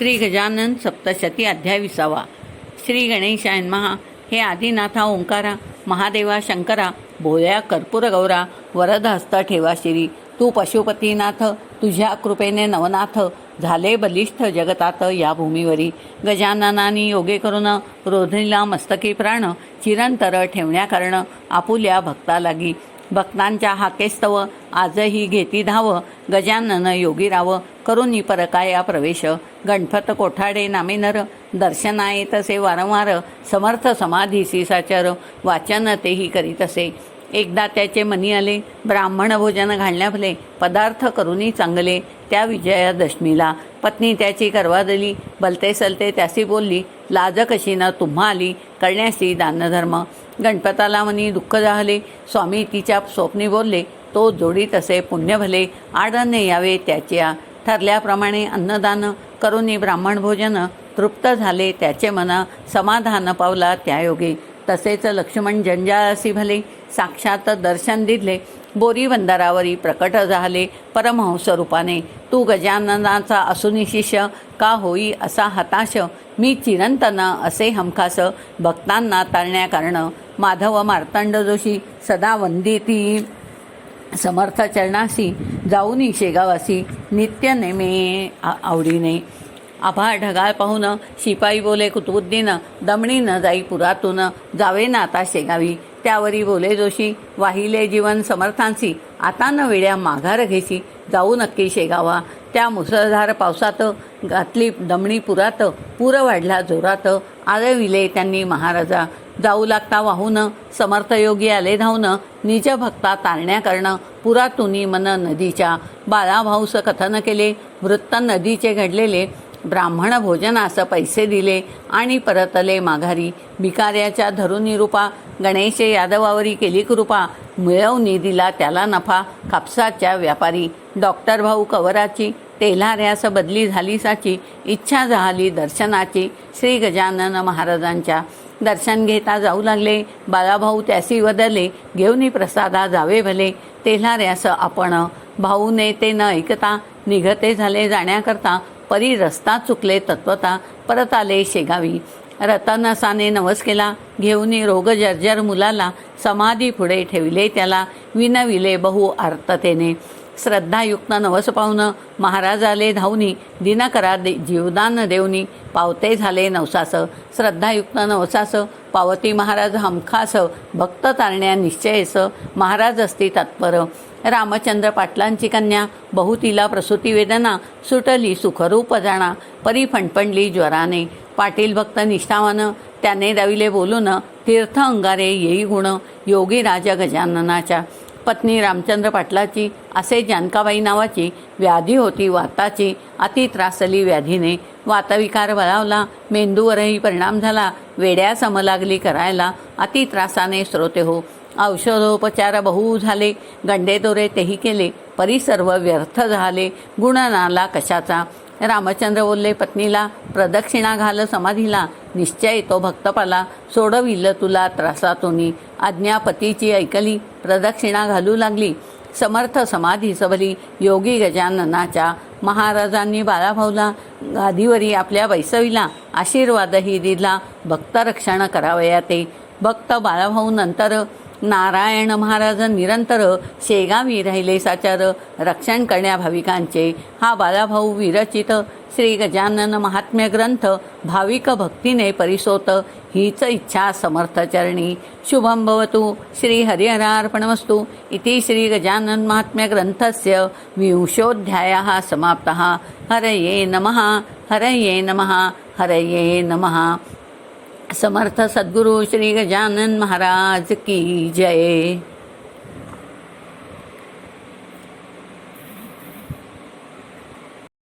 श्री गजानन सप्तशती अध्याय विसावा. श्री गणेशायन महा हे आदिनाथा ओंकारा महादेवा शंकरा भोया कर्पूर गौरा वरद हस्त ठेवा शिरी. तू पशुपतीनाथ तुझ्या कृपेने नवनाथ झाले बलिष्ठ जगतात या भूमीवरी. गजाननानी योगे करून रोधनीला मस्तकी प्राण चिरंतर ठेवण्याकारण आपुल्या भक्ता लागी. भक्तांच्या हाकेस्तव आजही घेती धाव गजानन योगी राव करुनी परकाया प्रवेश. गणपत कोठाडे नामे नर. दर्शनाये तसे वारंवार. समर्थ समाधीसी साचर वाचन तेही करीत असे. एकदा त्याचे मनी आले. ब्राह्मण भोजन घालण्याफले. पदार्थ करूनही चांगले. त्या विजयादशमीला. पत्नी त्याची करवा दिली. बलते सलते त्यासी बोलली लाज कशी ना तुम्हा आली? करण्यासी दानधर्म. गणपताला मनी दुःख झाले. स्वामी तिच्या स्वप्नी बोलले तो जोडी तसे पुण्य भले. आडणे यावे त्याच्या ठरल्याप्रमाणे अन्नदान करुनी ब्राह्मण भोजन तृप्त झाले त्याचे मना समाधान पावला त्यायोगे. तसेच लक्ष्मण जंजाळासी भले साक्षात दर्शन दिले बोरी बंदरावरी प्रकट झाले परमहंस रूपाने तू गजाननाचा असूनिशिष्य का होई असा हताश? मी चिरंतन असे हमखास भक्तांना ताळण्याकारण माधव मार्तंड जोशी सदा वंदिती. समर्थ चरणासी जाऊनी शेगावासी नित्य नेमे आवडीने. आभाळ ढगाळ पाहून शिपाई बोले कुतुबुद्दीन दमणी न जाई पुरातून जावे ना आता शेगावी. त्यावरी बोले जोशी वाहिले जीवन समर्थांसी आता न वेड्या माघार घेशी. जाऊ नक्की शेगावा. त्या मुसळधार पावसात घातली दमणी पुरात पूर वाढला जोरात. आळविले त्यांनी महाराजा. जाऊ लागता वाहून समर्थयोगी आले धावून. निज भक्ता तारण्या करणं पुरातुनी मन नदीच्या. बाळाभाऊस कथन केले वृत्त नदीचे घडलेले. ब्राह्मण भोजनास पैसे दिले आणि परतले माघारी. भिकाऱ्याच्या धरुनी रूपा गणेश यादवावरी केली कृपा. मिळवणी दिला त्याला नफा कापसाच्या व्यापारी डॉक्टर भाऊ कवराची तेल्हाऱ्यास बदली झाली साची इच्छा झाली दर्शनाची. श्री गजानन महाराजांच्या दर्शन घेता जाऊ लागले. बाळाभाऊ त्यासी बदलले घेऊनी प्रसादा जावे भले. तेल्हाऱ्यास आपण भाऊने ते न ऐकता निघते झाले जाण्याकरता परी रस्ता चुकले तत्वता परत आले शेगावी. रतनसाने नवस केला घेऊनी रोग जर्जर मुलाला समाधी पुढे ठेवले त्याला विनविले बहु आर्ततेने. श्रद्धायुक्त नवस पाहून महाराज आले धावनी दिनकरा दे जीवदान देवनी पावते झाले नवसास. श्रद्धायुक्त नवसास पावती महाराज हमखास भक्त तारण्या निश्चयस महाराज असती तत्पर. रामचंद्र पाटलांची कन्या बहुतीला प्रसूती वेदना सुटली सुखरूप जाणा परी फणफणली ज्वराने. पाटील भक्त निष्ठावानं त्याने रविले बोलून तीर्थ अंगारे येई गुण योगी राजा गजाननाच्या. पत्नी रामचंद्र पाटलाची असे जानकाबाई नावाची व्याधी होती वाताची अति त्रासली व्याधीने. वातविकार बळावला मेंदूवरही परिणाम झाला वेड्या सम लागली करायला अति त्रासाने श्रोते हो. औषधोपचार बहु झाले गंडेदोरे तेही केले परी सर्व व्यर्थ झाले गुणनाला कशाचा? रामचंद्र बोलले पत्नीला प्रदक्षिणा घाल समाधीला निश्चय तो भक्तपाला सोडविल तुला त्रासातुनी. आज्ञापतीची ऐकली प्रदक्षिणा घालू लागली. समर्थ समाधी सबली योगी गजाननाच्या महाराजांनी बाळाभाऊला गादीवरी आपल्या वैसवीला आशीर्वादही दिला. भक्तरक्षण करावया ते भक्त बाळाभाऊ नंतर नारायण महाराज निरंतर शेगावी राहिले साचार. रक्षण करण्या भाविकांचे. हा बालाभाऊ विरचित. श्री गजानन महात्म्य ग्रंथ. भाविक भक्तीने परिसोत. हीच इच्छा समर्थचरणी शुभं भवतु. श्री हरिहरार्पणमस्तु. इति श्री गजानन महात्म्य ग्रंथस्य विंशोऽध्यायः समाप्तः. हरये नमः. हरये नमः. हरये नमः. समर्थ सद्गुरु श्री गजानन महाराज की जय।